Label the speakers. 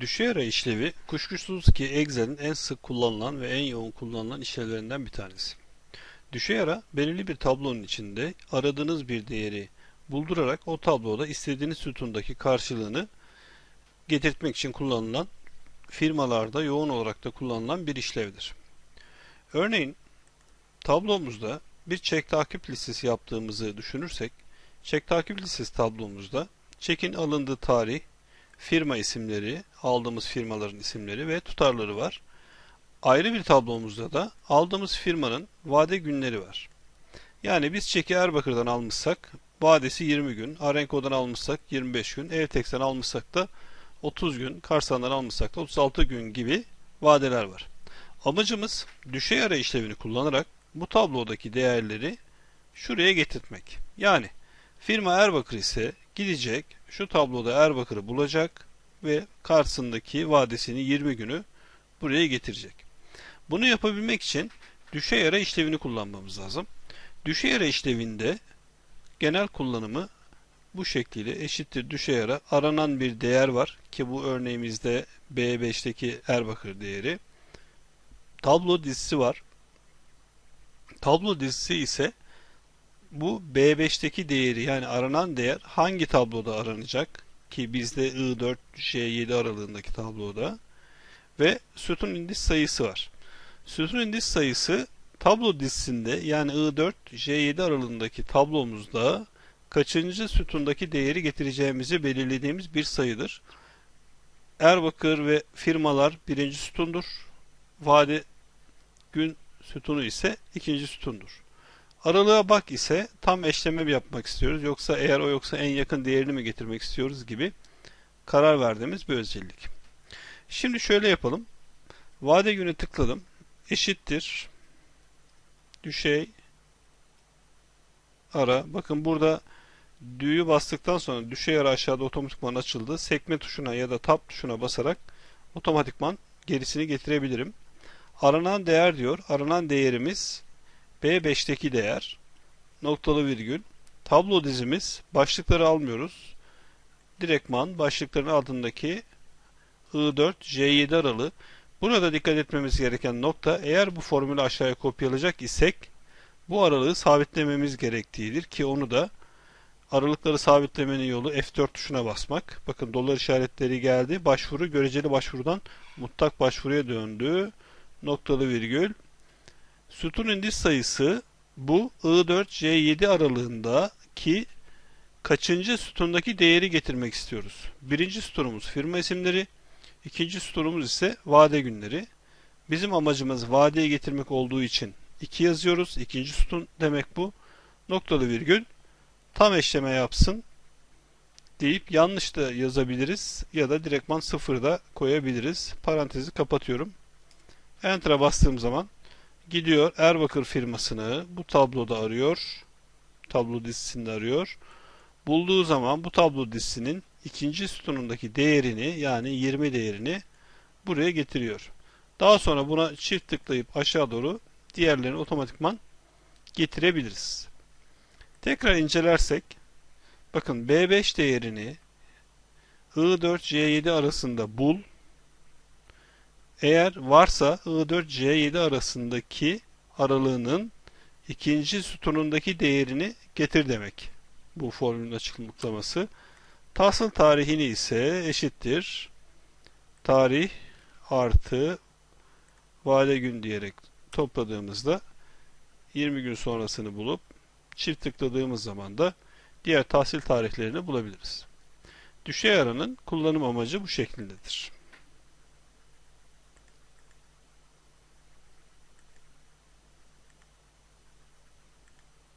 Speaker 1: Düşey ara işlevi kuşkusuz ki Excel'in en sık kullanılan ve en yoğun kullanılan işlevlerinden bir tanesi. Düşey ara belirli bir tablonun içinde aradığınız bir değeri buldurarak o tabloda istediğiniz sütundaki karşılığını getirtmek için kullanılan firmalarda yoğun olarak da kullanılan bir işlevdir. Örneğin tablomuzda bir çek takip listesi yaptığımızı düşünürsek çek takip listesi tablomuzda çekin alındığı tarih, firma isimleri, aldığımız firmaların isimleri ve tutarları var. Ayrı bir tablomuzda da aldığımız firmanın vade günleri var. Yani biz çeki Erbakır'dan almışsak vadesi 20 gün, Arenko'dan almışsak 25 gün, Evtex'ten almışsak da 30 gün, Karsan'dan almışsak da 36 gün gibi vadeler var. Amacımız düşey ara işlevini kullanarak bu tablodaki değerleri şuraya getirtmek. Yani firma Erbakır ise gidecek şu tabloda Erbakır'ı bulacak ve karşısındaki vadesini 20 günü buraya getirecek. Bunu yapabilmek için düşey ara işlevini kullanmamız lazım. Düşey ara işlevinde genel kullanımı bu şekliyle eşittir düşey ara aranan bir değer var ki bu örneğimizde B5'teki Erbakır değeri. Tablo dizisi var. Tablo dizisi ise bu B5'teki değeri yani aranan değer hangi tabloda aranacak ki bizde I4 J7 aralığındaki tabloda ve sütun indis sayısı var. Sütun indis sayısı tablo dizisinde yani I4 J7 aralığındaki tablomuzda kaçıncı sütundaki değeri getireceğimizi belirlediğimiz bir sayıdır. Erbakır ve firmalar birinci sütundur. Vade gün sütunu ise ikinci sütundur. Aralığa bak ise tam eşleme yapmak istiyoruz yoksa eğer o yoksa en yakın değerini mi getirmek istiyoruz gibi karar verdiğimiz bir özellik. Şimdi şöyle yapalım. Vade günü tıkladım. Eşittir. Düşey ara. Bakın burada düğü bastıktan sonra düşey ara aşağıda otomatikman açıldı. Sekme tuşuna ya da tab tuşuna basarak otomatikman gerisini getirebilirim. Aranan değer diyor. Aranan değerimiz B5'teki değer noktalı virgül tablo dizimiz başlıkları almıyoruz. Direktman başlıkların altındaki I4 J7 aralığı Burada dikkat etmemiz gereken nokta eğer bu formülü aşağıya kopyalayacak isek bu aralığı sabitlememiz gerektiğidir ki onu da aralıkları sabitlemenin yolu F4 tuşuna basmak. Bakın dolar işaretleri geldi. Başvuru göreceli başvurudan mutlak başvuruya döndü. Noktalı virgül Sütun indis sayısı bu I4-C7 aralığında ki kaçıncı sütundaki değeri getirmek istiyoruz. Birinci sütunumuz firma isimleri, ikinci sütunumuz ise vade günleri. Bizim amacımız vadeye getirmek olduğu için 2 yazıyoruz. İkinci sütun demek bu. Noktalı virgül tam eşleme yapsın deyip yanlış da yazabiliriz ya da direktman sıfır da koyabiliriz. Parantezi kapatıyorum. Enter'a bastığım zaman gidiyor Erbakır firmasını bu tabloda arıyor. Tablo dizisinde arıyor. Bulduğu zaman bu tablo dizisinin ikinci sütunundaki değerini yani 20 değerini buraya getiriyor. Daha sonra buna çift tıklayıp aşağı doğru diğerlerini otomatikman getirebiliriz. Tekrar incelersek bakın B5 değerini I4 C7 arasında bul eğer varsa I4-C7 arasındaki aralığının ikinci sütunundaki değerini getir demek. Bu formülün açıklaması. Tahsil tarihini ise eşittir. Tarih artı vade gün diyerek topladığımızda 20 gün sonrasını bulup çift tıkladığımız zaman da diğer tahsil tarihlerini bulabiliriz. Düşey aranın kullanım amacı bu şekildedir.